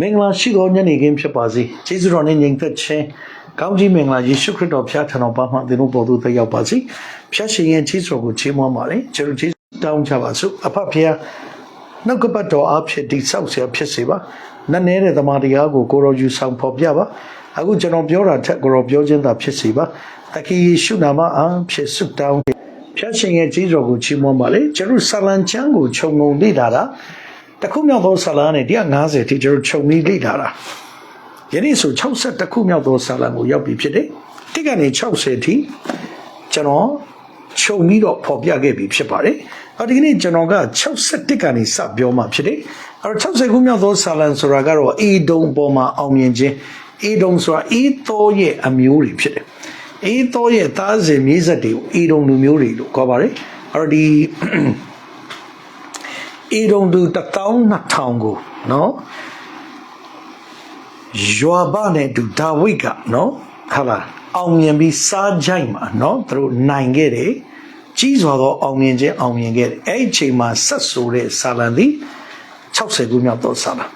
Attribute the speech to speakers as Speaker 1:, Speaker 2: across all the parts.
Speaker 1: မင်္ဂလာရှိသောညနေခင်းဖြစ်ပါစေ။ယေရှုတော်နှင့်ညီသက်ခြင်းကောင်းကြီးမင်္ဂလာယေရှုခရစ်တော်ဖျားထံတော်ပါမှသင်တို့ပေါ်သို့သက်ရောက်ပါစေ။ဖျားရှင်ရဲ့ခြေတော်ကိုချီးမွမ်းပါလေ။ကျွန်တော်ခြေတောင်းချပါစို့။အဖဖျားနှုတ်ကပတ်တော်အဖြစ်တိဆောက်ဆရာဖြစ်စေပါ။နတ်နဲတဲ့တမန်တရားကိုကိုတော်ယူဆောင်ဖော်ပြပါ။အခုကျွန်တော်ပြောတာထက်ကိုတော်ပြောခြင်းသာဖြစ်စေပါ။တခင်ယေရှုနာမအဖြစ်ဆုတောင်းဖျားရှင်ရဲ့ခြေတော်ကိုချီးမွမ်းပါလေ။ဂျေရုဆလံချမ်းကိုခြုံငုံလေ့လာတာ။ တခုမြောက်သောဆာလံနဲ့150ထိကျွန်တော်ခြုံပြီးလေ့လာတာယနေ့ဆို60ခုမြောက်သောဆာလံကိုရောက်ပြီဖြစ်တယ်တိကနေ60ထိကျွန်တော်ခြုံပြီးတော့ဖော်ပြခဲ့ပြီဖြစ်ပါတယ်အဲဒီကနေ့ကျွန်တော်က61ကနေစပြောမှဖြစ်တယ်အဲတော့60ခုမြောက်သောဆာလံဆိုတာကတော့အေဒုံပေါ်မှာအောင်မြင်ခြင်းအေဒုံဆိုတာအေသောရဲ့အမျိုးတွေဖြစ်တယ်အေသောရဲ့သားစဉ်မြေးဆက်တွေကိုအေဒုံလူမျိုးတွေလို့ခေါ်ပါတယ်အဲတော့ဒီ အေရုံသူ12000ကိုနော်ယွာဘနဲ့တူဒါဝိဒ်ကနော်ဟာလာအောင်မြင်ပြီးစားကြိုက်မှာနော်သူတို့နိုင်ခဲ့တယ်ကြီးစွာသောအောင်မြင်ခြင်းအောင်မြင်ခဲ့တယ်အဲ့ဒီအချိန်မှာဆက်ဆိုတဲ့ဆာလံသည်60ခုမြောက်သောဆာလံ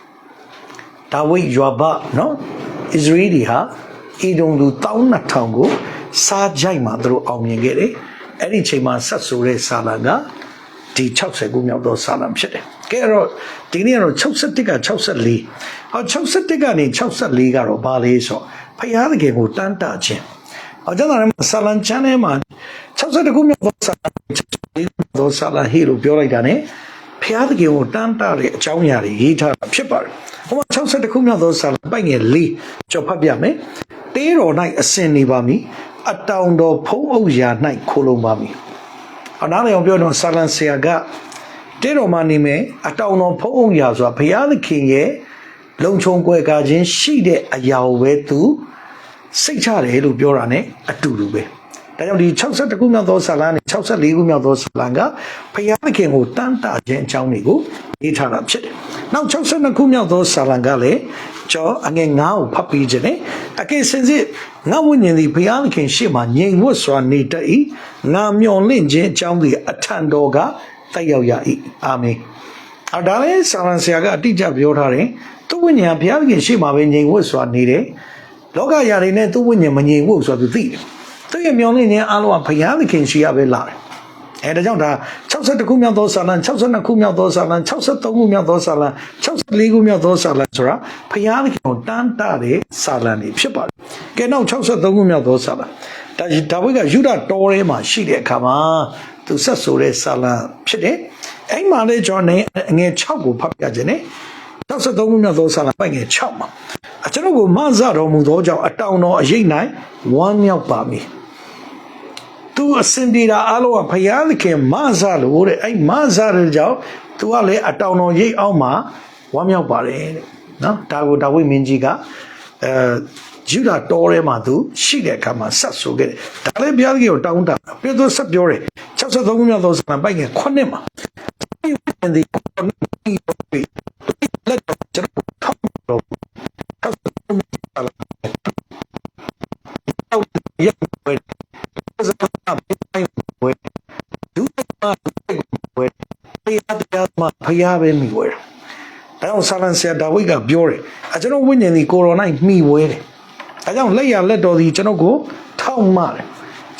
Speaker 1: ဒါဝိဒ်ယွာဘနော်ဣသရေလဟာအေရုံသူ12000ကိုစားကြိုက်မှာသူတို့အောင်မြင်ခဲ့တယ်အဲ့ဒီအချိန်မှာဆက်ဆိုတဲ့ဆာလံက ဒီ60ခုမြောက်သောစာလံဖြစ်တယ်။ကဲအဲ့တော့ဒီနေ့ကတော့61က64ဟော61ကနေ64ကတော့ဘာလဲဆိုတော့ဖယားသခင်ကိုတန်းတခြင်း။ဟောကျွန်တော်လည်းစာလံချမ်းထဲမှာ62ခုမြောက်သောစာလံ64သောစာလံဟေလို့ပြောလိုက်တာ ਨੇ ဖယားသခင်ကိုတန်းတတဲ့အကြောင်းအရာတွေရေးထားတာဖြစ်ပါတယ်။ဟော62ခုမြောက်သောစာလံပိုက်ငယ်၄ကြော်ဖတ်ပြမယ်။တေးတော်၌အစင်နေပါမည်။အတောင်တော်ဖုံးအုပ်ရာ၌ခိုးလုံပါမည်။ အနားလည်းအောင်ပြောတော့ဆာလန်ဆရာကတဲတော်မှနေမယ်အတောင်တော်ဖုံးအောင်ရာဆိုတာဘုရားသခင်ရဲ့လုံခြုံကွယ်ကာခြင်းရှိတဲ့အရာကိုပဲသူစိတ်ချတယ်လို့ပြောတာ ਨੇ အတူတူပဲဒါကြောင့်ဒီ62ခုမြောက်သောဆာလန်နဲ့64ခုမြောက်သောဆာလန်ကဘုရားသခင်ကိုတန်တာခြင်းအကြောင်းတွေကိုရေးထားတာဖြစ်တယ်။နောက်62ခုမြောက်သောဆာလန်ကလည်း ကျော်အငယ်9ကိုဖတ်ပြီးခြင်းနဲ့အကယ်စင်စစ်ငါဝိညာဉ်သည်ဘုရားသခင်ရှေ့မှာငြိမ်ဝတ်စွာနေတတ်၏ငါမျှော်လင့်ခြင်းအကြောင်းသည်အထံတော်ကတက်ရောက်ရ၏အာမင်။အော်ဒါလည်းဆာလန်ဆရာကအတိအကျပြောထားတယ်သူဝိညာဉ်ဘုရားသခင်ရှေ့မှာပဲငြိမ်ဝတ်စွာနေတယ်လောကယာတွေနဲ့သူဝိညာဉ်မငြိမ်ဝတ်ဆိုတာသူသိတယ်သူရဲ့မျှော်လင့်ခြင်းအားလုံးကဘုရားသခင်ရှိရပဲလာတယ် အဲဒါကြောင့်ဒါ62ခုမြောက်သောဆာလံ62ခုမြောက်သောဆာလံ63ခုမြောက်သောဆာလံ64ခုမြောက်သောဆာလံဆိုတာဘုရားသခင်ကိုတန်တာတဲ့ဆာလံတွေဖြစ်ပါတယ်။ကဲနောက်63ခုမြောက်သောဆာလံဒါဒါဝိဒ်ကယူဒတော်ထဲမှာရှိတဲ့အခါမှာသူဆက်ဆိုတဲ့ဆာလံဖြစ်တယ်။အဲ့မှာလေကျွန်တော်အငယ်6ကိုဖတ်ပြခြင်းနဲ့63ခုမြောက်သောဆာလံပိုက်ငယ်6မှာအကျွန်ုပ်ကိုမဆတော်မူသောကြောင့်အတောင်တော်အရေး၌ဝမ်းမြောက်ပါမည်။ သူအစင်ဒီတာအားလုံးကဘုရားသခင်မဆလို့တဲ့အဲ့မဆတဲ့ကြောင့်သူကလည်းအတောင်တော်ရိတ်အောင်မှာဝမ်းမြောက်ပါတယ်တဲ့နော်ဒါကိုဒါဝိမင်းကြီးကအဲဂျူဒာတော်ထဲမှာသူရှိတဲ့အခါမှာဆက်ဆိုခဲ့တယ်ဒါလည်းဘုရားသခင်ကိုတောင်းတာပြီးတော့ဆက်ပြောတယ်63ခုမြောက်သောစံပိုက်ငယ်9နှစ်မှာဒီ မှာဖယားပဲမိဝဲအဲအောင်ဆာလန်ဆရာဒါဝိဒ်ကပြောတယ်အကျွန်တော်ဝိညာဉ်ဒီကိုရိုနိုင်မိဝဲတယ်အဲကြောင့်လက်ရလက်တော်ဒီကျွန်တော်ကိုထောက်မှတယ်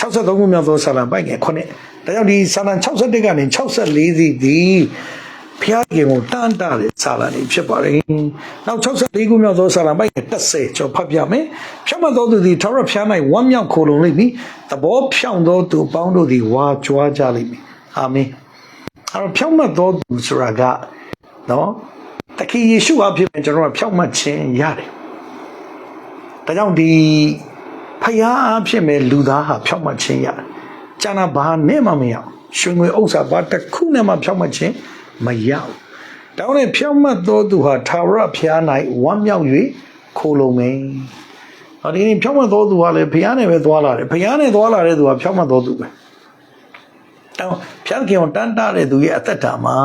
Speaker 1: 63ခုမြောက်သောဆာလန်ပိုက်ငယ်ခုနှစ်ဒါကြောင့်ဒီဆာလန်61ကနေ64စီဒီဖျားခင်ကိုတန်တာတဲ့ဆာလန်တွေဖြစ်ပါတယ်။နောက်64ခုမြောက်သောဆာလန်ပိုက်30ကျော်ဖတ်ပြမယ်။ဖြတ်မှတ်သောသူသည်ထာဝရဖျား၌ဝမ်းမြောက်ခိုလုံလိမ့်မည်။သဘောဖြောင့်သောသူပေါင်းတို့သည်ဝါကြွားကြလိမ့်မည်။အာမင်။ အဲ့တော့ဖြောင့်မတ်သောသူဆိုတာကနော်တခင်ယေရှုအဖြစ်နဲ့ကျွန်တော်ကဖြောင့်မတ်ခြင်းရတယ်။ဒါကြောင့်ဒီဖယားအဖြစ်မဲ့လူသားဟာဖြောင့်မတ်ခြင်းရတယ်။ကျန်တာဘာနဲ့မှမရအောင်။ရွှေငွေဥစ္စာဘာတစ်ခုနဲ့မှဖြောင့်မတ်ခြင်းမရဘူး။တောင်းနဲ့ဖြောင့်မတ်သောသူဟာထာဝရဘုရား၌ဝမ်းမြောက်၍ခိုလုံမယ်။ဟောဒီနေ့ဖြောင့်မတ်သောသူဟာလည်းဘုရားနဲ့ပဲသွားလာတယ်။ဘုရားနဲ့သွားလာတဲ့သူဟာဖြောင့်မတ်သောသူပဲ။ တောင်းဘုရားခင်ကိုတန်တာတဲ့သူရဲ့အသက်တာမှာ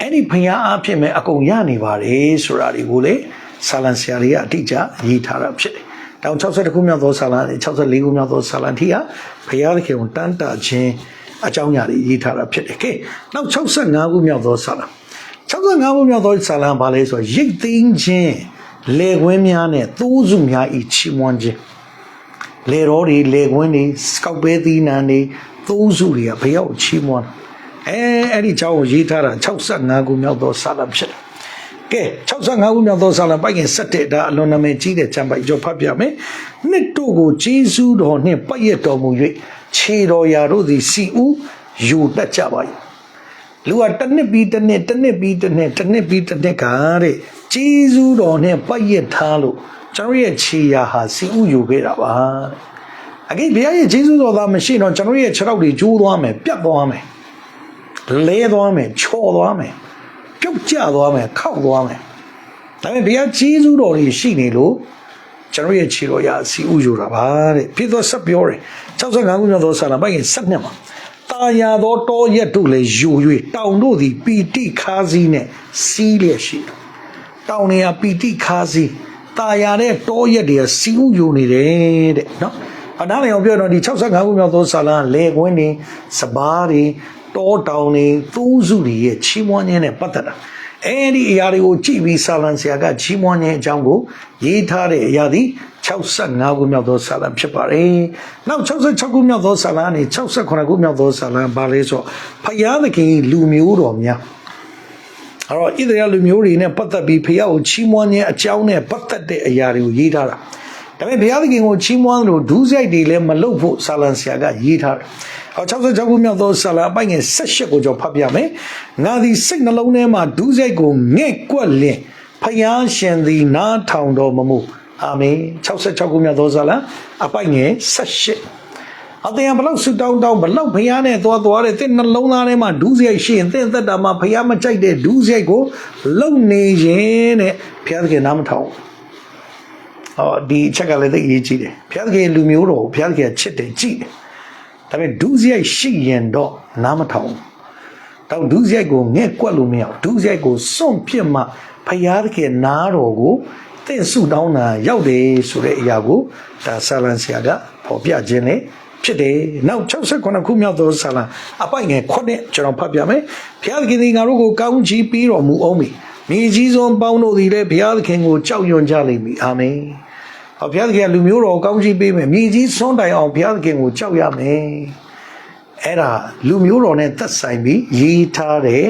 Speaker 1: အဲ့ဒီဘုရားအဖြစ်မဲ့အကုန်ရနေပါတယ်ဆိုတာတွေကိုလေဆာလံဆရာတွေကအတိအကျရေးထားတာဖြစ်တယ်။တောင်း62ခုမြောက်သောဆာလံနဲ့64ခုမြောက်သောဆာလံထိဟာဘုရားသခင်ကိုတန်တာခြင်းအကြောင်းအရာတွေရေးထားတာဖြစ်တယ်။ကဲနောက်65ခုမြောက်သောဆာလံ65ခုမြောက်သောဆာလံဘာလဲဆိုတော့ရိတ်သိမ်းခြင်းလေခွင်းများနဲ့သိုးစုများဤချီးမွမ်းခြင်းလေတော်တွေလေခွင်းတွေစကောက်ပဲသီးနှံတွေ သုံးစုတွေကဘယ်ရောက်ချီးမွမ်းတာအဲအဲ့ဒီကြောင်းကိုရေးထားတာ65ခုမြောက်သောစာလံဖြစ်တယ်ကဲ65ခုမြောက်သောစာလံပိုက်ငယ်7ဒါအလွန်နာမည်ကြီးတဲ့ချမ်းပိုက်ကြော်ဖတ်ပြမယ်နှစ်တို့ကိုဂျေဇူးတော်နှင့်ပိုက်ရတော်မူ၍ခြေတော်ရာတို့သည်စီဦးယူတတ်ကြပါ၏လူကတစ်နှစ်ပြီးတစ်နှစ်တစ်နှစ်ပြီးတစ်နှစ်တစ်နှစ်ပြီးတစ်နှစ်ကတဲ့ဂျေဇူးတော်နဲ့ပိုက်ရထားလို့ကျွန်တော်ရဲ့ခြေရာဟာစီဥယူခဲ့တာပါတဲ့ အကိဘုရားရဲ့ဂျေဇုတော်သားမရှိတော့ကျွန်တော်ရဲ့ခြေထောက်တွေကျိုးသွားမယ်ပြတ်သွားမယ်လဲသွားမယ်ချော်သွားမယ်ပြုတ်ကျသွားမယ်ခောက်သွားမယ်ဒါပေမဲ့ဘုရားဂျေဇုတော်တွေရှိနေလို့ကျွန်တော်ရဲ့ခြေတော်ရာစီဥယူတာပါတဲ့ဖြစ်သောဆက်ပြောတယ်65ခုမြောက်သောဆာလံပိုက်ရင်7မှာတာယာသောတောရက်တို့လည်းယူ၍တောင်တို့သည်ပီတိခါးစည်းနဲ့စီးလျက်ရှိတယ်တောင်နေရာပီတိခါးစည်းတာယာတဲ့တောရက်တွေကစီးဥယူနေတယ်တဲ့နော် အနားလည်းအောင်ပြောတော့ဒီ65ခုမြောက်သောဆာလံလေကွင်းတွေစပားတွေတောတောင်တွေသိုးစုတွေရဲ့ချီးမွမ်းခြင်းနဲ့ပတ်သက်တာအဲ့ဒီအရာတွေကိုကြည့်ပြီးဆာလံဆရာကချီးမွမ်းခြင်းအကြောင်းကိုရေးထားတဲ့အရာသည်65ခုမြောက်သောဆာလံဖြစ်ပါတယ်။နောက်66ခုမြောက်သောဆာလံကနေ68ခုမြောက်သောဆာလံဘာလဲဆိုတော့ဖယားသခင်လူမျိုးတော်များအဲ့တော့ဣသရေလလူမျိုးတွေနဲ့ပတ်သက်ပြီးဖယားကိုချီးမွမ်းခြင်းအကြောင်းနဲ့ပတ်သက်တဲ့အရာတွေကိုရေးထားတာ။ ဒါပေမဲ့ဘုရားသခင်ကိုချီးမွမ်းလို့ဒူးစိုက်တွေလည်းမလုပ်ဖို့ဆာလံဆရာကရေးထားတယ်။ဟော66ခုမြောက်သောဆာလံအပိုင်ငယ်78ကိုကြောင့်ဖတ်ပြမယ်။ငါသည်စိတ်နှလုံးထဲမှာဒူးစိုက်ကိုငဲ့ကွက်လင်ဖယားရှင်သည်နားထောင်တော်မမူအာမင်66ခုမြောက်သောဆာလံအပိုင်ငယ်78အသင်ဘလောက်ဆူတောင်းတောင်းဘလောက်ဖယားနဲ့သွားသွားတဲ့သင်နှလုံးသားထဲမှာဒူးစရိုက်ရှိရင်သင်သက်တာမှာဖယားမကြိုက်တဲ့ဒူးစရိုက်ကိုလုံနေရင်တဲ့ဖယားသခင်နားမထောင် ဟောဒီအချက်ကလည်းသိအရေးကြီးတယ်ဖယားသခင်လူမျိုးတော်ကိုဖယားသခင်ချစ်တယ်ကြည်တယ်ဒါပေမဲ့ဒူးစရိုက်ရှိရင်တော့နားမထောင်တော့ဒူးစရိုက်ကိုငဲ့ကွက်လို့မရဘူးဒူးစရိုက်ကိုစွန့်ပြစ်မှဖယားသခင်နားတော်ကိုသင်ဆုတောင်းတာရောက်တယ်ဆိုတဲ့အရာကိုဒါဆာလန်ဆရာကပေါ်ပြခြင်းနဲ့ဖြစ်တယ်။နောက်68ခုမြောက်သောဆာလံအပိုင်ငယ်ခုနှစ်ကျွန်တော်ဖတ်ပြမယ်။ဘုရားသခင်သည်ငါတို့ကိုကောင်းချီးပေးတော်မူအောင်မည်။မြေကြီးစွန်ပေါင်းတို့သည်လည်းဘုရားသခင်ကိုကြောက်ရွံ့ကြလိမ့်မည်။အာမင်။ဟော ဘုရားသခင်ကလူမျိုးတော်ကိုကောင်းချီးပေးမယ်။မြေကြီးစွန်တိုင်အောင်ဘုရားသခင်ကိုကြောက်ရမယ်။အဲ့ဒါလူမျိုးတော်နဲ့သက်ဆိုင်ပြီးရေးထားတဲ့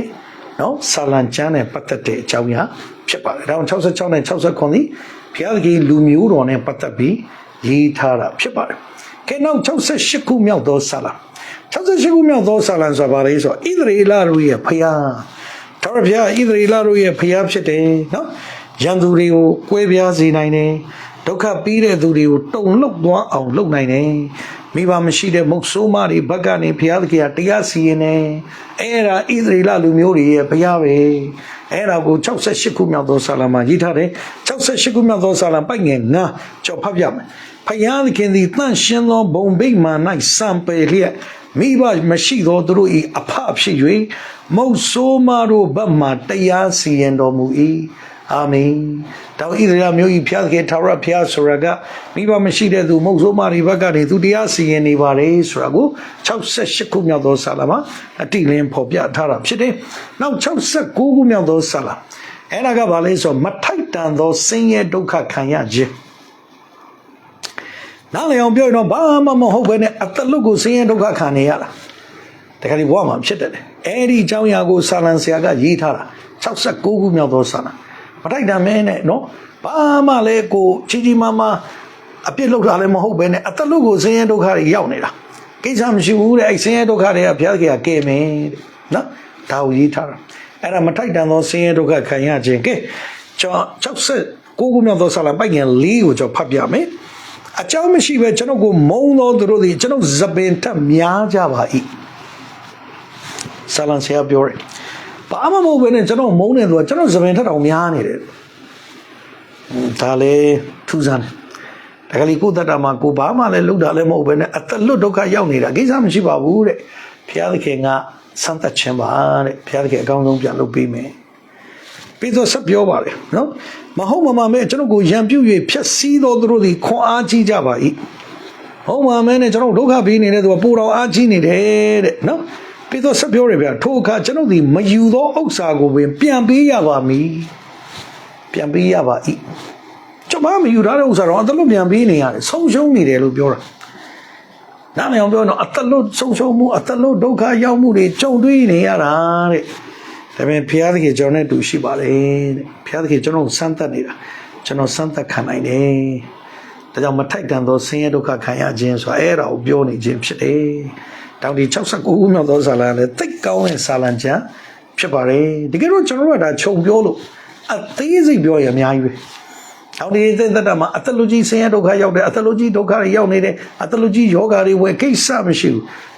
Speaker 1: နော်ဆာလံကျမ်းနဲ့ပတ်သက်တဲ့အကြောင်းအရာဖြစ်ပါတယ်။ဒါကြောင့်66နဲ့69ဒီဘုရားသခင်လူမျိုးတော်နဲ့ပတ်သက်ပြီးရေးထားတာဖြစ်ပါတယ်။ကဲနောက်68ခုမြောက်သောဆာလံ68ခုမြောက်သောဆာလံဆိုတာဘာလဲဆိုတော့ဣသရေလတို့ရဲ့ဖျားတော်ရဖျားဣသရေလတို့ရဲ့ဖျားဖြစ်တယ်နော်။ရန်သူတွေကိုကွဲပြားစေနိုင်တယ်။ ဒုက္ခပြီးတဲ့သူတွေကိုတုံလှုပ်သွားအောင်လုပ်နိုင်တယ်။မိဘမရှိတဲ့မုတ်ဆိုးမတွေဘက်ကနေဘုရားသခင်ကတရားစီရင်နေအဲ့ဒါဣသရေလလူမျိုးတွေရဲ့ဘုရားပဲအဲ့ဒါကို68ခုမြောက်သောဆာလံမှာရေးထားတယ်68ခုမြောက်သောဆာလံပိုက်ငယ်9ကြော်ဖတ်ပြမယ်ဘုရားသခင်သည်တန့်ရှင်းသောဘုံဗိမာန်၌စံပယ်လျက်မိဘမရှိသောသူတို့၏အဖဖြစ်၍မုတ်ဆိုးမတို့ဘက်မှတရားစီရင်တော်မူ၏ အာမင်တောင်ဣသရေလမျိုးဤဖျားကေထာဝရဖျားဆိုရကမိဘမရှိတဲ့သူမုတ်ဆိုးမာတွေဘက်ကနေသူတရားစီရင်နေပါတယ်ဆိုတာကို68ခုမြောက်သောဆာလမှာအတိလင်းဖော်ပြထားတာဖြစ်တယ်။နောက်69ခုမြောက်သောဆာလအဲ့ဒါကဘာလဲဆိုမထိုက်တန်သောဆင်းရဲဒုက္ခခံရခြင်းနားလည်အောင်ပြောရင်တော့ဘာမှမဟုတ်ဘဲနဲ့အတလွတ်ကိုဆင်းရဲဒုက္ခခံနေရတာတခါဒီဘဝမှာဖြစ်တယ်အဲ့ဒီအကြောင်းအရာကိုဆာလံဆရာကရေးထားတာ69ခုမြောက်သောဆာလံ မထိုက်တန်မဲနဲ့နော်ဘာမှလည်းကိုချီချီမာမာအပြစ်လုပ်တာလည်းမဟုတ်ဘဲနဲ့အတလွတ်ကိုဆင်းရဲဒုက္ခတွေရောက်နေတာကိစ္စမရှိဘူးတဲ့အဲ့ဆင်းရဲဒုက္ခတွေကဘုရားကကဲမယ်တဲ့နော်ဒါကိုရေးထားတာအဲ့ဒါမထိုက်တန်သောဆင်းရဲဒုက္ခခံရခြင်းကဲကျွန်တော်69ခုမြောက်သောဆာလံပိုက်ငယ်၄ကိုကျွန်တော်ဖတ်ပြမယ်အကြောင်းမရှိပဲကျွန်တော်ကိုမုံသောသူတို့သည်ကျွန်တော်ဇပင်ထက်များကြပါ၏ဆာလန်ဆရာပြောတယ် ဘာမှမဟုတ်ဘဲနဲ့ကျွန်တော်မုံနေသူကကျွန်တော်ဇပင်ထက်တောင်များနေတယ်ဒါလည်းထူးဆန်းတယ်ဒါကလေးကိုတတ်တာမှာကိုဘာမှလည်းလုပ်တာလည်းမဟုတ်ဘဲနဲ့အသက်လွတ်ဒုက္ခရောက်နေတာကိစ္စမရှိပါဘူးတဲ့ဘုရားသခင်ကစမ်းသပ်ခြင်းပါတဲ့ဘုရားသခင်အကောင်းဆုံးပြန်လုပ်ပေးမယ်ပြီးတော့ဆက်ပြောပါလေနော်မဟုတ်မမှန်မဲကျွန်တော်ကိုရံပြုတ်၍ဖြက်စီးတော်သူတို့သည်ခွန်အားကြီးကြပါ၏ဟုတ်မှန်မဲနဲ့ကျွန်တော်ဒုက္ခပေးနေတဲ့သူကပူတော်အားကြီးနေတယ်တဲ့နော် ပြီးတော့ဆက်ပြောရဗျာထိုအခါကျွန်ုပ်သည်မယူသောဥစ္စာကိုပင် ပြန်ပေးရပါမည်ပြန်ပေးရပါ၏ကျွန်မမယူထားတဲ့ဥစ္စာတော့အတလို့ပြန်ပေးနေရတယ်ဆုံးရှုံးနေတယ်လို့ပြောတာနားမအောင်ပြောတော့အတလို့ဆုံးရှုံးမှုအတလို့ဒုက္ခရောက်မှုတွေကြုံတွေ့နေရတာတဲ့ဒါပေမဲ့ဘုရားသခင်ကျွန်တော်နဲ့တူရှိပါတယ်တဲ့ဘုရားသခင်ကျွန်တော်ကိုစမ်းသပ်နေတာကျွန်တော်စမ်းသပ်ခံနိုင်တယ်ဒါကြောင့်မထိုက်တန်သောဆင်းရဲဒုက္ခခံရခြင်းဆိုတာအဲ့ဒါကိုပြောနေခြင်းဖြစ်တယ်။ တောင်ဒီ69ခုမြောက်သောဇာလံလည်းသိတ်ကောင်းတဲ့ဇာလံကျမ်းဖြစ်ပါတယ်။ဒီကဲတော့ကျွန်တော်တို့ကဒါခြုံပြောလို့အသေးစိတ်ပြောရအများကြီးပဲ။တောင်ဒီသက်သက်တာမှာအသက်လူကြီးဆင်းရဲဒုက္ခရောက်တယ်အသက်လူကြီးဒုက္ခတွေရောက်နေတယ်အသက်လူကြီးယောဂါတွေဝယ်ကိစ္စမရှိဘူး။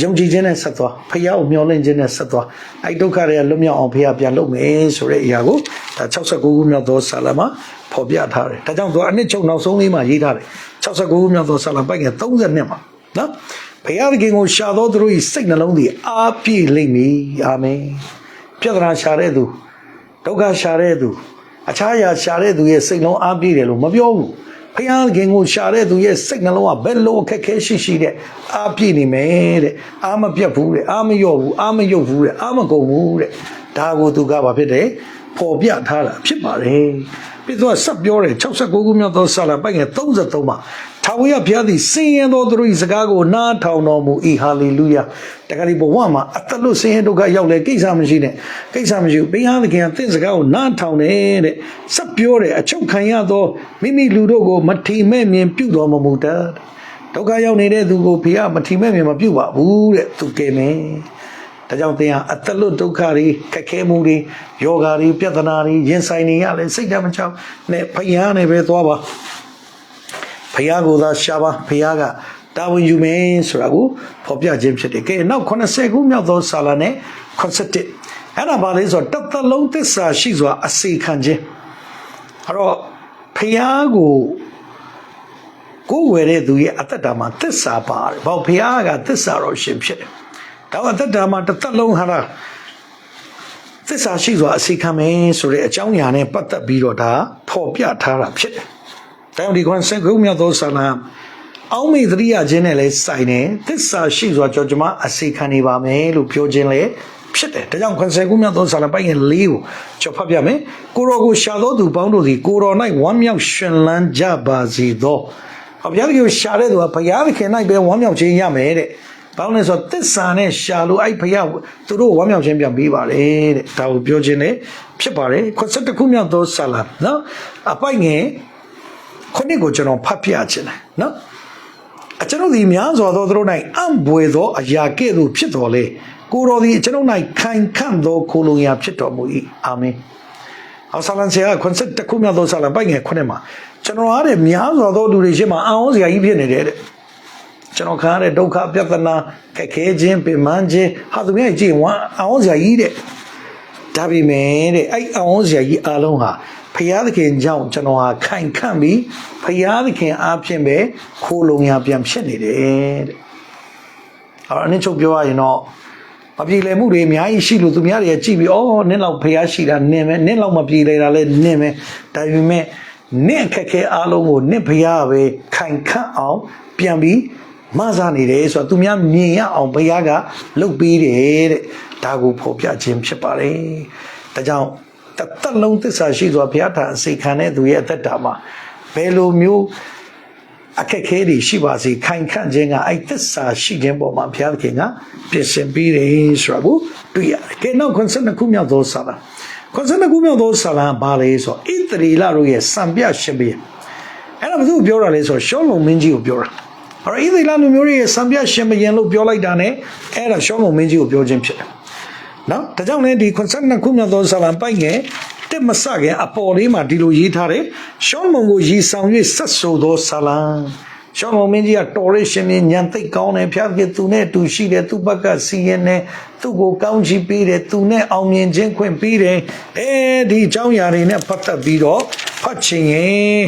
Speaker 1: ယုံကြည်ခြင်းနဲ့ဆက်သွားဖခင်ကိုမျှော်လင့်ခြင်းနဲ့ဆက်သွားအဲ့ဒုက္ခတွေကလွတ်မြောက်အောင်ဖခင်ပြန်လုပ်မယ်ဆိုတဲ့အရာကိုဒါ69ခုမြောက်သောဆာလမှာဖော်ပြထားတယ်ဒါကြောင့်သူအနှစ်ချုပ်နောက်ဆုံးလေးမှာရေးထားတယ်69ခုမြောက်သောဆာလပိုက်ငယ်32မှာနော် ဖခင်သခင်ကိုရှာသောသူတို့၏စိတ်နှလုံးသည်အားပြည့်လိမ့်မည်အာမင်ပြဿနာရှာတဲ့သူဒုက္ခရှာတဲ့သူအခြားအရာရှာတဲ့သူရဲ့စိတ်လုံးအားပြည့်တယ်လို့မပြောဘူးဖျားခင်ကိုရှာတဲ့သူရဲ့စိတ်နှလုံးကဘယ်လိုအခက်ခဲရှိရှိတဲ့အားပြည့်နေမယ်တဲ့အားမပြတ်ဘူးတဲ့အားမလျော့ဘူးအားမယုတ်ဘူးတဲ့အားမကုန်ဘူးတဲ့ဒါကိုသူကဘာဖြစ်တယ်ပေါ်ပြထားတာဖြစ်ပါတယ်ပြီးတော့ဆက်ပြောတယ်69ခုမြောက်သောဆာလပိုက်ငယ်33မှာ ထာဝရဘုရားသည်စင်ရင်သောသူတို့၏စကားကိုနားထောင်တော်မူ၏ဟာလေလုယာတခါဒီဘဝမှာအသက်လို့စင်ရင်ဒုက္ခရောက်လေကိစ္စမရှိနဲ့ကိစ္စမရှိဘူးဘုရားသခင်ကသင်စကားကိုနားထောင်တယ်တဲ့ဆက်ပြောတယ်အချုပ်ခံရသောမိမိလူတို့ကိုမထီမဲ့မြင်ပြုတော်မမူတတ်ဒုက္ခရောက်နေတဲ့သူကိုဘုရားမထီမဲ့မြင်မပြုပါဘူးတဲ့သူကဲမယ်ဒါကြောင့်သင်ဟာအသက်လွတ်ဒုက္ခတွေခက်ခဲမှုတွေယောဂါတွေပြဿနာတွေရင်ဆိုင်နေရလဲစိတ်ဓာတ်မချောင်းနဲ့ဖယားနဲ့ပဲသွားပါ ဖယားကိုသာရှာပါဖယားကတာဝန်ယူမယ်ဆိုတာကိုဖော်ပြခြင်းဖြစ်တယ်ကဲနောက်80ခုမြောက်သောဆာလာနဲ့81အဲ့ဒါဘာလဲဆိုတော့တသက်လုံးသစ္စာရှိစွာအစေခံခြင်းအဲ့တော့ဖယားကိုကိုယ်ဝယ်တဲ့သူရဲ့အသက်တာမှာသစ္စာပါတယ်။ဘာဖယားကသစ္စာတော်ရှင်ဖြစ်တယ်။ဒါအသက်တာမှာတစ်သက်လုံးဟာလားသစ္စာရှိစွာအစီခံမယ်ဆိုတဲ့အကြောင်းအရာနဲ့ပတ်သက်ပြီးတော့ဒါဖော်ပြထားတာဖြစ်တယ်။ ဒါကြောင့်ဒီကွန်ဆက်ကုမြောက်သောဆာလာအောင်းမေသတိရခြင်းနဲ့လည်းစိုင်တယ်သစ္စာရှိစွာကြောကျွန်မအစီခံနေပါမယ်လို့ပြောခြင်းလည်းဖြစ်တယ်ဒါကြောင့်ခွန်ဆယ်ခုမြောက်သောဆာလပိုင်ငယ်၄ကိုကျွန်ဖတ်ပြမယ်ကိုရောကိုရှာသောသူပေါင်းတို့သည်ကိုရော၌ဝမ်းမြောက်ရှင်လန်းကြပါစေသောဘုရားသခင်ကိုရှာတဲ့သူကဘုရားသခင်၌ပဲဝမ်းမြောက်ခြင်းရမယ်တဲ့ဘာလို့လဲဆိုတော့သစ္စာနဲ့ရှာလို့အဲ့ဘုရားသူတို့ဝမ်းမြောက်ခြင်းပြန်ပေးပါတယ်တဲ့ဒါကိုပြောခြင်းလည်းဖြစ်ပါတယ်ခွန်ဆက်တစ်ခုမြောက်သောဆာလနော်အပိုင်ငယ် ခုနှစ်ကိုကျွန်တော်ဖတ်ပြခြင်းတယ်နော်အကျွန်ုပ်သည်များစွာသောသူတို့၌အံ့ဘွယ်သောအရာကဲ့သို့ဖြစ်တော်လေကိုတော်သည်ကျွန်ုပ်၌ခိုင်ခန့်သောခိုလုံရာဖြစ်တော်မူ၏အာမင်။အောင်ဆာလန်ဆရာကွန်ဆက်တစ်ခုမြောက်သောဆာလန်ပိုက်ငယ်ခုနှစ်မှာကျွန်တော်အားတဲ့များစွာသောလူတွေရှင်းမှာအံ့ဩစရာကြီးဖြစ်နေတယ်တဲ့။ကျွန်တော်ခါရတဲ့ဒုက္ခပြဿနာခက်ခဲခြင်းပင်ပန်းခြင်းဟာသူများကြည့်ဝမ်းအံ့ဩစရာကြီးတဲ့။ဒါပေမဲ့တဲ့အဲ့အံ့ဩစရာကြီးအလုံးဟာ ဖယားသခင်ကြောင့်ကျွန်တော်ဟာခိုင်ခန့်ပြီးဖယားသခင်အားဖြင့်ပဲခိုးလုံရပြန်ဖြစ်နေတယ်တဲ့။အဲ့တော့အနည်းချုပ်ပြောရရင်တော့မပြေလည်မှုတွေအများကြီးရှိလို့သူများတွေကကြည့်ပြီးအော်နင်းလောက်ဖယားရှိတာနင်းမယ်နင်းလောက်မပြေလည်တာလည်းနင်းမယ်ဒါပေမဲ့နင့်အခက်ခဲအားလုံးကိုနင့်ဖယားပဲခိုင်ခန့်အောင် ပြန်ပြီးမဆာနေတယ်ဆိုတော့သူများမြင်ရအောင်ဘုရားကလှုပ်ပေးတယ်တဲ့ဒါကိုဖော်ပြခြင်းဖြစ်ပါတယ်ဒါကြောင့် တစ်သက်လုံးသစ္စာရှိစွာဘုရားထံအစိခံတဲ့သူရဲ့အသက်တာမှာဘယ်လိုမျိုးအခက်ခဲတွေရှိပါစေခိုင်ခန့်ခြင်းကအဲ့သစ္စာရှိခြင်းပေါ်မှာဘုရားသခင်ကပြင်ဆင်ပေးတယ်ဆိုတာကိုတွေ့ရတယ်။ကဲနောက်ခွန်စနခုမြောက်သောဆာလာခွန်စနခုမြောက်သောဆာလာဘာလဲဆိုဣသရေလတို့ရဲ့စံပြရှင်ဘီအဲ့ဒါဘယ်သူပြောတာလဲဆိုရှောလုံမင်းကြီးကိုပြောတာ။အဲ့တော့ဣသရေလလူမျိုးတွေရဲ့စံပြရှင်ဘီလို့ပြောလိုက်တာ ਨੇ အဲ့ဒါရှောလုံမင်းကြီးကိုပြောခြင်းဖြစ်တယ်။ နော်ဒါကြောင့်လည်းဒီခွန်စနခုမြောက်သောဆာလာပိုက်ငယ်တက်မဆခင်အပေါ်လေးမှာဒီလိုရေးထားတယ်ရှောမုံကိုရည်ဆောင်၍ဆက်ဆိုသောဆာလံရှောမုံမင်းကြီးကတော်ရရှင်မြညံသိတ်ကောင်းတယ်ဖျားကသူနဲ့တူရှိတယ်သူ့ဘက်ကစီရင်တယ်သူ့ကိုကောင်းချီးပေးတယ်သူနဲ့အောင်မြင်ခြင်းခွင့်ပေးတယ်အဲဒီအကြောင်းအရာတွေနဲ့ပတ်သက်ပြီးတော့ဖတ်ချင်ရင်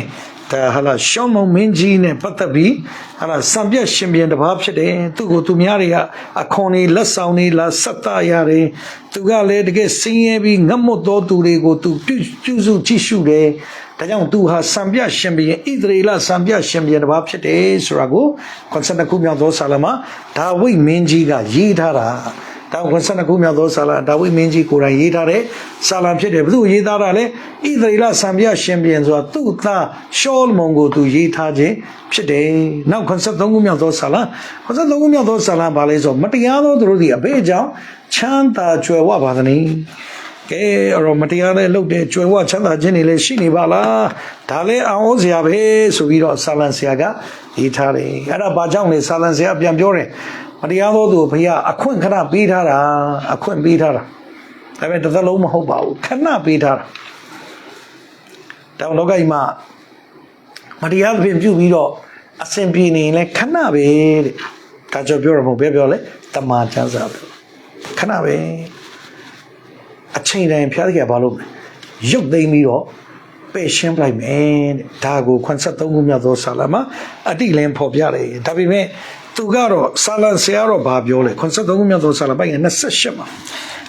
Speaker 1: ဒါဟာလာရှောင်းမုံမင်းကြီးနဲ့ပတ်သက်ပြီးဟာလာစံပြတ်ရှင်ပြန်တစ်ပါးဖြစ်တယ်သူ့ကိုသူများတွေကအခွန်တွေလက်ဆောင်တွေလာဆက်တရတယ်သူကလည်းတကယ်စင်းရဲပြီးငတ်မွတ်သောသူတွေကိုသူပြုပြုစုကြည့်ရှုတယ်ဒါကြောင့်သူဟာစံပြတ်ရှင်ပြန်ဣသရေလစံပြတ်ရှင်ပြန်တစ်ပါးဖြစ်တယ်ဆိုတာကိုကွန်ဆတ်ခုမြောက်သောဆာလမဒါဝိမင်းကြီးကရေးထားတာ ဒါကွန်ဆတ်ခုမြောက်သောဆာလဒါဝိမင်းကြီးကိုယ်တိုင်ရေးထားတဲ့ဆာလဖြစ်တယ်ဘယ်သူရေးသားတာလဲဣသရေလစံပြတ်ရှင်ပြန်ဆိုတာသူ့သားရှောလမုန်ကိုသူရေးထားခြင်းဖြစ်တယ်နောက်ကွန်ဆတ်သုံးခုမြောက်သောဆာလကွန်ဆတ်သုံးခုမြောက်သောဆာလဘာလဲဆိုမတရားသောသူတို့ဒီအဘိအကြောင့်ချမ်းသာကြွယ်ဝပါသနည်းကဲအဲ့တော့မတရားတဲ့လုပ်တဲ့ကြွယ်ဝချမ်းသာခြင်းတွေလည်းရှိနေပါလားဒါလည်းအောင်ဩစရာပဲဆိုပြီးတော့ဆာလန်ဆရာကရေးထားတယ်အဲ့ဒါဘာကြောင့်လဲဆာလန်ဆရာပြန်ပြောတယ် မတရားသောသူကိုဘုရားအခွင့်ခဏပေးထားတာအခွင့်ပေးထားတာဒါပေမဲ့တစ်သက်လုံးမဟုတ်ပါဘူးခဏပေးထားတာတောင်လောကကြီးမှာမတရားသဖြင့်ပြုပြီးတော့အစဉ်ပြေနေရင်လည်းခဏပဲတဲ့ဒါကြောင့်ပြောရမဟုတ်ဘယ်ပြောလဲတမန်ကျမ်းစာပြောခဏပဲအချိန်တိုင်းဖျားသခင်ကဘာလုပ်လဲရုပ်သိမ်းပြီးတော့ပယ်ရှင်းပလိုက်မယ်တဲ့ဒါကို83ခုမြောက်သောဆာလမှာအတိလင်းဖော်ပြတယ်ဒါပေမဲ့ သူကတော့ဆာလန်ဆရာတော့ဘာပြောလဲ83ခုမြောက်သောဆာလပိုင်းက28မှာ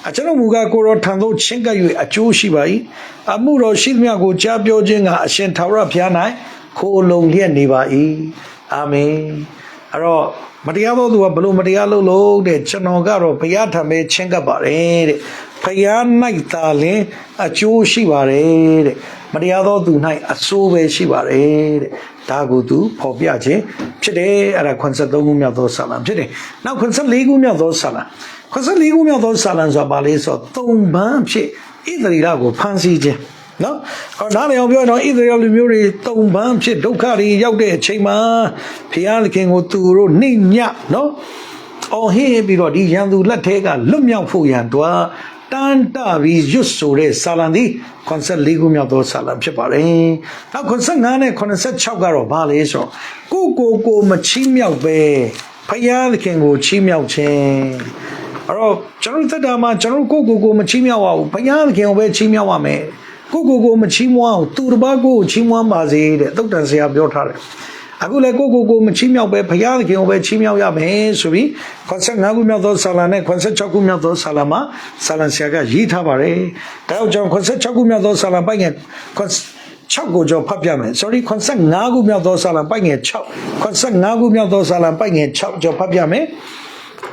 Speaker 1: အကျွန်ုပ်မူကားကိုရောထံသို့ချင်းကပ်၍အကျိုးရှိပါ၏အမှုတော်ရှိသမျှကိုကြားပြောခြင်းကအရှင်ထာဝရဘုရား၌ခိုးလုံလျက်နေပါ၏အာမင်အဲ့တော့မတရားသောသူကဘလို့မတရားလုပ်လို့တဲ့ကျွန်တော်ကတော့ဘုရားထံပဲချင်းကပ်ပါတယ်တဲ့ဖယား၌သာလင်အကျိုးရှိပါတယ်တဲ့ မတရားသောသူ၌အဆိုးပဲရှိပါတယ်တဲ့ဒါကိုသူဖော်ပြခြင်းဖြစ်တယ်အဲ့ဒါ83ခုမြောက်သောဆာလံဖြစ်တယ်နောက်84ခုမြောက်သောဆာလံ84ခုမြောက်သောဆာလံဆိုတာဘာလဲဆိုတော့သုံးပန်းဖြစ်ဣသရေလကိုဖန်ဆီးခြင်းနော်ဟောနားလည်အောင်ပြောရင်တော့ဣသရေလလူမျိုးတွေတုံပန်းဖြစ်ဒုက္ခတွေရောက်တဲ့အချိန်မှာဘုရားသခင်ကိုသူတို့နှိမ့်ညနော်အော်ဟင်းပြီးတော့ဒီရန်သူလက်ထဲကလွတ်မြောက်ဖို့ရန်တော့ တန်တပြီးရွတ်ဆိုတဲ့ဆာလံဒီ54ခုမြောက်သောဆာလံဖြစ်ပါတယ်။နောက်55နဲ့86ကတော့ဘာလဲဆိုတော့ကိုကိုကိုမချီးမြှောက်ပဲဖယားသခင်ကိုချီးမြှောက်ခြင်းအဲ့တော့ကျွန်တော်သက်တာမှာကျွန်တော်ကိုကိုကိုမချီးမြှောက်ပါဘူးဖယားသခင်ကိုပဲချီးမြှောက်ပါမယ်။ကိုကိုကိုမချီးမွမ်းအောင်သူတစ်ပါးကိုချီးမွမ်းပါစေတဲ့သုတ်တန်ဆရာပြောထားတယ်။ အခုလည်းကိုကိုကိုမချီးမြှောက်ပဲဘုရားသခင်ကိုပဲချီးမြှောက်ရမယ်ဆိုပြီး85ခုမြောက်သောဆာလံနဲ့86ခုမြောက်သောဆာလံမှာဆာလံဆရာကရေးထားပါတယ်။ဒါကြောင့်86ခုမြောက်သောဆာလံပိုက်ငယ်6ကိုကြောဖတ်ပြမယ် sorry 85ခုမြောက်သောဆာလံပိုက်ငယ်6 85ခုမြောက်သောဆာလံပိုက်ငယ်6ကြောဖတ်ပြမယ်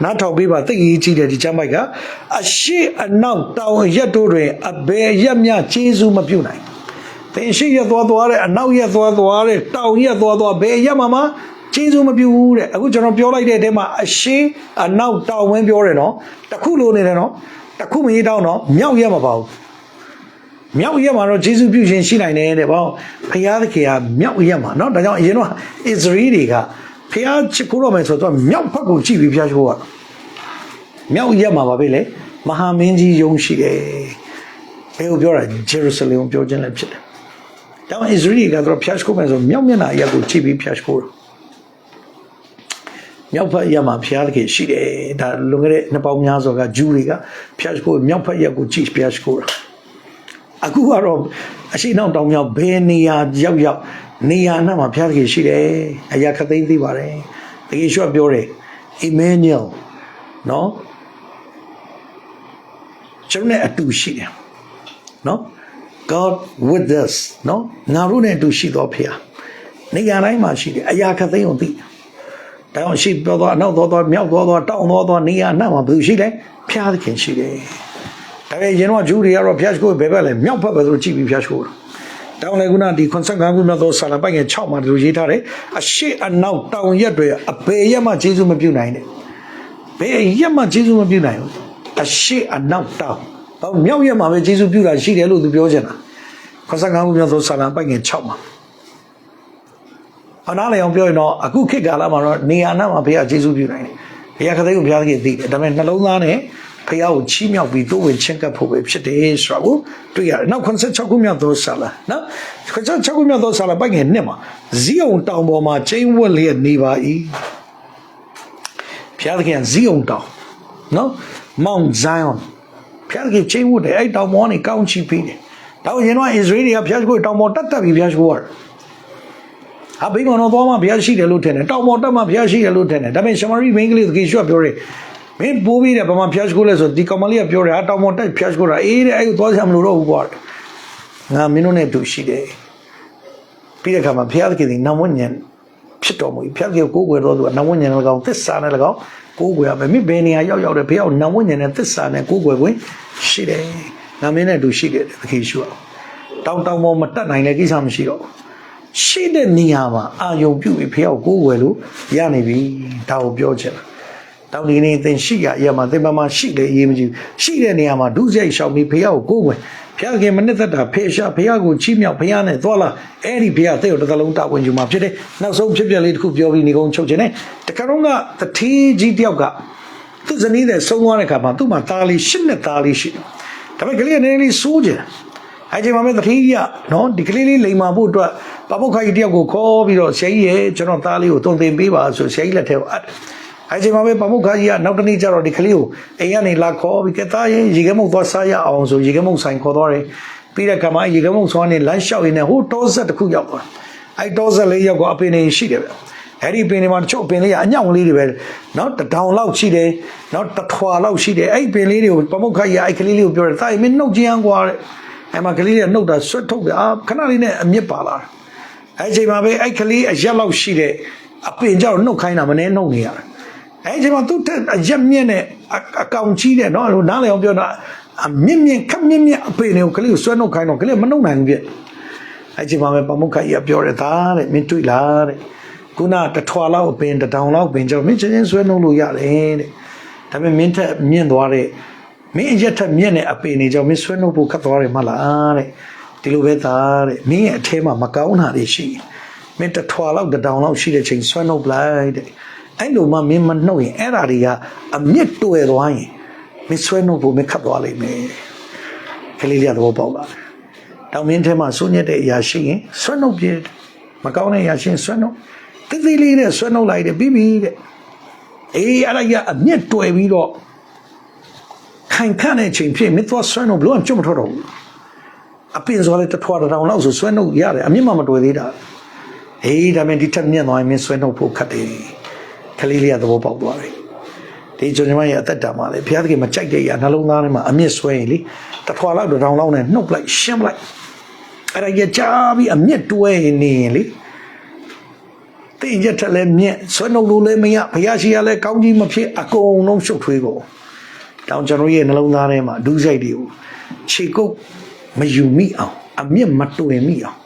Speaker 1: နားထောင်ပေးပါသိရေးကြည့်တယ်ဒီကျမ်းပိုက်ကအရှိအနောက်တောင်ရက်တို့တွင်အဘယ်ရက်မြကျေးဇူးမပြုနိုင် သင်ရှိရက်သွားသွားတဲ့အနောက်ရက်သွားသွားတဲ့တောင်ရက်သွားသွားဘယ်ရက်မှမကျေးဇူးမပြုဘူးတဲ့အခုကျွန်တော်ပြောလိုက်တဲ့အထဲမှာအရှိအနောက်တောင်ဝင်းပြောတယ်နော်တခုလိုနေတယ်နော်တခုမရေးတောင်းတော့မြောက်ရက်မပါဘူးမြောက်ရက်မှာတော့ဂျေစုပြုရှင်ရှိနိုင်တယ်တဲ့ဘောဖခင်သခင်ကမြောက်ရက်မှာเนาะဒါကြောင့်အရင်တော့ဣသရေလတွေကဖခင်ချစ်ကိုတော့မယ်ဆိုတော့မြောက်ဘက်ကိုကြည့်ပြီးဖျားချိုးရမြောက်ရက်မှာပါပဲလေမဟာမင်းကြီးယုံရှိတယ်ဘယ်ကိုပြောတာဂျေရုဆလင်ကိုပြောခြင်းလည်းဖြစ်တယ် တောင်ဣသရေလကတော့ဖျားချိုးမယ်ဆိုမြောက်မျက်နှာရက်ကိုကြည့်ပြီးဖျားချိုးတယ်မြောက်ဖက်ရက်မှာဖျားသခင်ရှိတယ်ဒါလွန်ခဲ့တဲ့နှစ်ပေါင်းများစွာကဂျူးတွေကဖျားချိုးမြောက်ဖက်ရက်ကိုကြည့်ဖျားချိုးတာအခုကတော့အရှိနောက်တောင်မြောက်ဘယ်နေရာရောက်ရောက်နေရာအနှံ့မှာဖျားသခင်ရှိတယ်အရာခသိမ်းသိပါတယ်တကယ်ရှော့ပြောတယ် Emmanuel နော်ကျွန်တော်နဲ့အတူရှိတယ်နော် God with us နော်ငါတို့နဲ့အတူရှိတော်ဖျားနေရာတိုင်းမှာရှိတယ်အရာခသိမ်းကိုသိတယ်တောင်ရှိပြောတော့အနောက်တော့တော့မြောက်တော့တော့တောင်တော့တော့နေရာအနှံ့မှာဘယ်သူရှိလဲဖျားသခင်ရှိတယ်ဒါပေမဲ့ရင်တော့ဂျူတွေကတော့ဖျားရှိခိုးဘယ်ဘက်လဲမြောက်ဘက်ပဲသူတို့ကြည့်ပြီးဖျားရှိခိုးတာတောင်လေကုနာဒီ85ခုမြောက်သောဆာလပိုင်ငယ်6မှာဒီလိုရေးထားတယ်အရှိအနောက်တောင်ရက်တွေအဘေရက်မှဂျေဇုမပြုနိုင်တဲ့ဘယ်ရက်မှဂျေဇုမပြုနိုင်ဘူးအရှိအနောက်တောင် ဘာမြောက်ရက်မှာပဲဂျေဇုပြုတာရှိတယ်လို့သူပြောချင်တာ85ခုမြောက်သောဆာလပိုင်ငယ်6မှာအနားလေအောင်ပြောရင်တော့အခုခေတ်ကာလမှာတော့နေရာနာမှာဘုရားဂျေဇုပြုနိုင်တယ်ဘုရားခသိကိုဘုရားသခင်သိတယ်ဒါပေမဲ့နှလုံးသားနဲ့ဖះကိုချီးမြှောက်ပြီးတိုးဝင်ချင်းကပ်ဖို့ပဲဖြစ်တယ်ဆိုတာကိုတွေ့ရတယ်။နောက်86ခုမြောက်သောဆာလာနော်86ခုမြောက်သောဆာလာပိုက်ငယ်နှစ်မှာဇီးအောင်တောင်ပေါ်မှာကျင်းဝက်လျက်နေပါ၏။ဖះသခင်ဇီးအောင်တောင်နော် Mount Zion ဖះသခင်ကျင်းဝက်တယ်အဲ့တောင်ပေါ်ကနေကောင်းချီးပေးတယ်။ဒါကိုရင်တော့ Israel တွေကဖះကိုတောင်ပေါ်တက်တက်ပြီးဖះကိုရတယ်။ဟာဘိမောင်တော်သွားမှဘုရားရှိတယ်လို့ထင်တယ်တောင်ပေါ်တက်မှဘုရားရှိတယ်လို့ထင်တယ်ဒါပေမဲ့ရှမာရိမင်းကလေးသခင်ရှုကပြောတယ်မင်းပိုးပြီးတယ်ဘာမှဘုရားရှိခိုးလဲဆိုဒီကောင်မလေးကပြောတယ်ဟာတောင်ပေါ်တက်ဘုရားရှိခိုးတာအေးတဲ့အဲ့ကိုသွားချင်မလို့တော့ဘူးကွာငါမင်းတို့နဲ့တူရှိတယ်ပြီးတဲ့အခါမှာဘုရားသခင်ဒီနဝဉ္ဉဏ်ဖြစ်တော်မူဘုရားသခင်ကိုကိုယ်တော်သူကနဝဉ္ဉဏ်လည်းကောင်းသစ္စာနဲ့လည်းကောင်း ကိုကိုယ်ရမယ်မိဘယ်နေရာရောက်ရောက်တယ်ဘုရားနဝဉ္ဉဏ်နဲ့သစ္စာနဲ့ကိုကိုယ်ဝင်ရှိတယ်ငါမင်းနဲ့တူရှိတယ်သခင်ရှုအောင်တောင်တောင်ပေါ်မတက်နိုင်တဲ့ကိစ္စမရှိတော့ဘူးရှိတဲ့နေရာမှာအာယုံပြုပြီးဖះကိုကိုယ်ွယ်လို့ရနေပြီဒါကိုပြောချင်တာတောင်ဒီနေသင်ရှိရရမှာသင်မမရှိလေအရေးမကြီးရှိတဲ့နေရာမှာဒုစရိုက်ရှောင်ပြီးဖះကိုကိုယ်ွယ် ဖះခင်မနစ်သက်တာဖေရှာဖះကိုချီးမြှောက်ဖះနဲ့သွားလာအဲ့ဒီဖះတဲ့ကိုတစ်သလုံးတာဝန်ယူမှာဖြစ်တယ်နောက်ဆုံးဖြစ်ပြလေးတစ်ခုပြောပြီးနေကုန်ချုပ်ခြင်းနဲ့တခါတော့ကတထေးကြီးတယောက်ကသူဇနီးတဲ့ဆုံးသွားတဲ့ခါမှာသူ့မှာသားလေးရှစ်နှစ်သားလေးရှိတယ်ဒါပေမဲ့ကလေးကနည်းနည်းလေးစိုးကြတယ်အဲ့ချိန်မှာမဲ့တတိယနော်ဒီကလေးလေးလိန်မာဖို့အတွက်ပပုတ်ခိုင်တယောက်ကိုခေါ်ပြီးတော့ဆရာကြီးရဲ့ကျွန်တော်သားလေးကိုတုံသင်ပေးပါဆိုဆရာကြီးလက်ထဲကိုအပ် အဲ့ချိန်မှာပဲပပုတ်ခိုင်ကြီးကနောက်တနေ့ကျတော့ဒီကလေးကိုအိမ်ကနေလာခေါ်ပြီးကဲသားရင်ရေခဲမုတ်သွားစားရအောင်ဆိုရေခဲမုတ်ဆိုင်ခေါ်သွားတယ်ပြီးတဲ့ခါမှာရေခဲမုတ်သွားနေလမ်းလျှောက်ရင်းနဲ့ဟိုတောဆက်တစ်ခုရောက်သွားအဲ့တောဆက်လေးရောက်ကအပင်နေရှိတယ်ဗျအဲ့ဒီပင်တွေမှာတချို့ပင်လေးကအညောင်လေးတွေပဲเนาะတထောင်လောက်ရှိတယ်เนาะတထွာလောက်ရှိတယ်အဲ့ပင်လေးတွေကိုပပုတ်ခိုင်ကြီးအဲ့ကလေးလေးကိုပြောတယ်တာရင်မင်းနှုတ်ကြမ်းကွာတဲ့ အဲ့မှာကလေးကနှုတ်တာဆွတ်ထုတ်တယ်အာခဏလေးနဲ့အမြင့်ပါလာအဲ့ဒီချိန်မှာပဲအဲ့ကလေးအရက်လောက်ရှိတဲ့အပင်ကြောင့်နှုတ်ခိုင်းတာမနေနှုတ်နေရတယ် အဲ့ဒီချိန်မှာသူ့တက်အရက်မြင့်နဲ့အကောင်ကြီးတဲ့နော်ဟိုနားလေအောင်ပြောတာအမြင့်မြင့်ခက်မြင့်မြင့်အပင်တွေကိုကလေးကိုဆွဲနှုတ်ခိုင်းတော့ကလေးမနှုတ်နိုင်ဘူးပြအဲ့ဒီချိန်မှာပဲပမုတ်ခိုင်ကြီးကပြောတယ်သားတဲ့မင်းတွေ့လားတဲ့ခုနတထွာလောက်အပင်တထောင်လောက်ပင်ကြောင့်မင်းချင်းချင်းဆွဲနှုတ်လို့ရတယ်တဲ့ဒါပေမဲ့မင်းထက်မြင့်သွားတဲ့မင်းအရက်ထက်မြင့်တဲ့အပေနေကြောင့်မင်းဆွဲနှုတ်ဖို့ခတ်သွားတယ်မလားတဲ့ဒီလိုပဲသားတဲ့မင်းရဲ့အထဲမှာမကောင်းတာတွေရှိရင်မင်းတစ်ထွာလောက်တစ်တောင်လောက်ရှိတဲ့ချိန်ဆွဲနှုတ်ပလိုက်တဲ့ အဲ့လိုမှမင်းမနှုတ်ရင်အဲ့ဓာတွေကအမြင့်တွယ်သွားရင်မင်းဆွဲနှုတ်ဖို့မခတ်သွားလိမ့်မယ်ကလေးလေးကသဘောပေါက်လာတယ်တောင်မင်းထဲမှာစိုးညက်တဲ့အရာရှိရင်ဆွဲနှုတ်ပြမကောင်းတဲ့အရာရှိရင်ဆွဲနှုတ်တိတိလေးနဲ့ဆွဲနှုတ်လိုက်တယ်ပြီးပြီတဲ့အေးအဲ့ဒါကြီးကအမြင့်တွယ်ပြီးတော့ခိုင်ခန့်တဲ့အချိန်ဖြစ်မင်းသွားဆွဲနှုတ်ဘလို့ကျွတ်မထွက်တော့ဘူးအပင်ဆိုလည်းတထွားတစ်တောင်လောက်ဆိုဆွဲနှုတ်ရတယ်အမြင့်မှမတွေ့သေးတာဟေးဒါမဲ့ဒီထက်မြင့်သွားရင်မင်းဆွဲနှုတ်ဖို့ခက်တယ် ခလေးလေးကသဘောပေါက်သွားတယ်ဒီကျွန်တော်ရဲ့အသက်တာမှာလေဘုရားသခင်မကြိုက်တဲ့အရာနှလုံးသားထဲမှာအမြင့်ဆွဲရင်လေတထွားလောက်တစ်တောင်လောက်နဲ့နှုတ်လိုက်ရှင်းလိုက်အဲ့ဒါကြကြပြီးအမြင့်တွဲနေရင်လေတင်ရက်ထက်လည်းမြင့်ဆွဲနှုတ်လို့လည်းမရဘုရားရှိရလည်းကောင်းကြီးမဖြစ်အကုန်လုံးရှုပ်ထွေးကုန်တောင်ကျွန်တော်ရဲ့နှလုံးသားထဲမှာဒုစရိုက်တွေကိုခြေကုပ်မယူမိအောင်အမြင့်မတွင်မိအောင်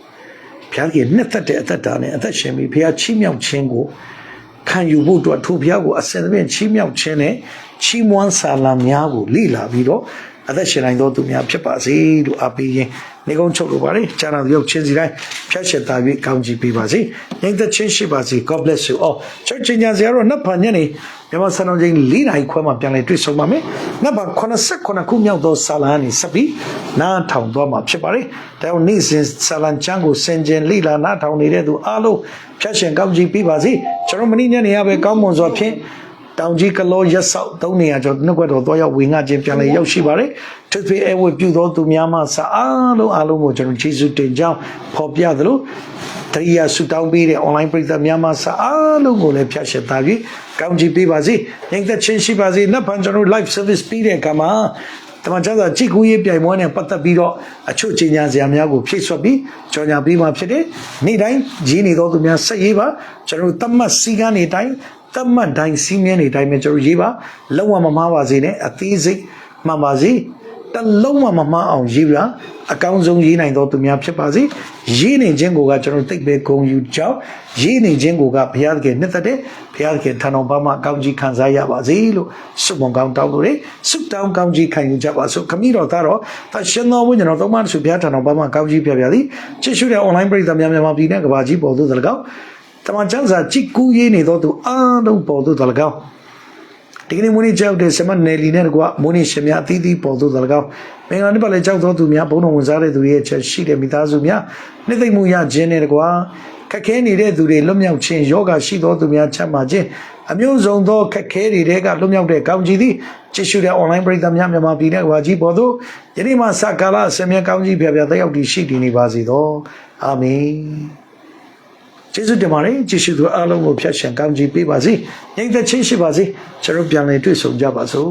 Speaker 1: ဘုရားကြီးနှစ်သက်တဲ့အသက်တာနဲ့အသက်ရှင်ပြီးဘုရားချီးမြှောက်ခြင်းကို ခံယူဖို့အတွက်ထိုဘုရားကိုအစင်သဖြင့်ချီးမြှောက်ခြင်းနဲ့ချီးမွမ်းစာလံများကိုလိလာပြီးတော့ အသက်ရှင်နိုင်သောသူများဖြစ်ပါစေလို့အားပေးခြင်းနေကုန်းချုပ်လိုပါတယ်ကျမ်းတော်ရုပ်ချင်းစီတိုင်းဖြတ်ချက်သားပြီးကောင်းချီးပေးပါစေညင်သက်ချင်းရှိပါစေ God bless you all ချစ်ချင်းညာစရာတော့နှစ်ဖန်ညနေမြန်မာစံတော်ချိန်၄နာရီခွဲမှပြန်လည်တွေ့ဆုံပါမယ်နှစ်ဖန်89ခုမြောက်သောစာလံကနေဆက်ပြီးနားထောင်သွားမှာဖြစ်ပါတယ်ဒါကြောင့်နေ့စဉ်စာလံချမ်းကိုစင်ကြင်လိလာနားထောင်နေတဲ့သူအားလုံးဖြတ်ရှင်ကောင်းချီးပေးပါစေကျွန်တော်မင်းညနေရပဲကောင်းမွန်စွာဖြင့် တောင်ကြီးကလောရက်ဆောက်သုံးနေရကျော်နှုတ်ကွက်တော်တော့ရောက်ဝင်ငါခြင်းပြန်လဲရောက်ရှိပါတယ်ထွေထွေအဝတ်ပြုသောသူများမှစအားလုံးအားလုံးကိုကျွန်တော်ယေရှုတင်ကြောင်းဖော်ပြသလိုတရိယာဆူတောင်းပေးတဲ့ online ပရိသတ်များမှစအားလုံးကိုလည်းဖျက်ရှက်သားပြီးကောင်းချီးပေးပါစေညင်သက်ချင်းရှိပါစေနောက်ဖန်ကျွန်တော် live service ပြီးတဲ့အခါမှာတမန်ကျမ်းစာကြည်ကူးရေးပြိုင်ပွဲနဲ့ပတ်သက်ပြီးတော့အချို့ကြီးညာစရာများကိုဖြည့်ဆွတ်ပြီးကြော်ညာပေးမှဖြစ်တယ်နေ့တိုင်းရင်းနေသောသူများဆက်ရေးပါကျွန်တော်တို့တတ်မှတ်စီကန်းနေတိုင်း တတ်မှတ်တိုင်းစီးမြဲနေတိုင်းပဲကျွန်တော်ရေးပါလုံးဝမမှားပါစေနဲ့အသေးစိတ်မှန်ပါစေတလုံးဝမမှားအောင်ရေးပါအကောင်းဆုံးရေးနိုင်တော့သူများဖြစ်ပါစေရေးနေခြင်းကိုကကျွန်တော်သိပ်ပဲဂုဏ်ယူကြောင်းရေးနေခြင်းကိုကဘုရားသခင်နှစ်သက်တဲ့ဘုရားသခင်ထံတော်ဘာမှအကောင်းကြီးခံစားရပါစေလို့ဆုမွန်ကောင်းတောင်းလို့ရဆုတောင်းကောင်းကြီးခံယူကြပါစို့ခမည်းတော်သားတော်သရှင်တော်ဝိညာဉ်တော်သုံးပါးဆုဘုရားထံတော်ဘာမှအကောင်းကြီးပြပြသည်ချစ်ရှုတဲ့ online ပရိသတ်များများပြည်နဲ့ကဘာကြီးပေါ်သို့သလကောက် တမန်ကျမ်းစာကြည်ကူးရေးနေတော့သူအားလုံးပေါ်သို့တလကောင်းဒီကနေ့မွေးနေ့ကြောက်တဲ့ဆမတ်နယ်လီနဲ့တကွမွေးနေ့ရှင်များအသီးသီးပေါ်သို့တလကောင်းမင်္ဂလာနေ့ပါလေကြောက်သောသူများဘုန်းတော်ဝင်စားတဲ့သူတွေရဲ့ချက်ရှိတဲ့မိသားစုများနှစ်သိမ့်မှုရခြင်းနဲ့တကွခက်ခဲနေတဲ့သူတွေလွတ်မြောက်ခြင်းယောဂရှိသောသူများချမ်းသာခြင်းအမျိုးစုံသောခက်ခဲတွေကလွတ်မြောက်တဲ့ကောင်းကြီးသည်ကြည့်ရှုတဲ့ online ပရိသတ်များမြန်မာပြည်နဲ့ကဘာကြီးပေါ်သို့ယနေ့မှစကားလအစမြကောင်းကြီးဖျားဖျားသက်ရောက်တည်ရှိတည်နေပါစေသောအာမင် ကျေးဇူးတင်ပါတယ်ကြည့်ရှုသူအားလုံးကိုဖျက်ရှင်ကောင်းချီးပေးပါစေညီသက်ချင်းရှိပါစေကျွန်တော်ပြန်လည်တွေ့ဆုံကြပါစို့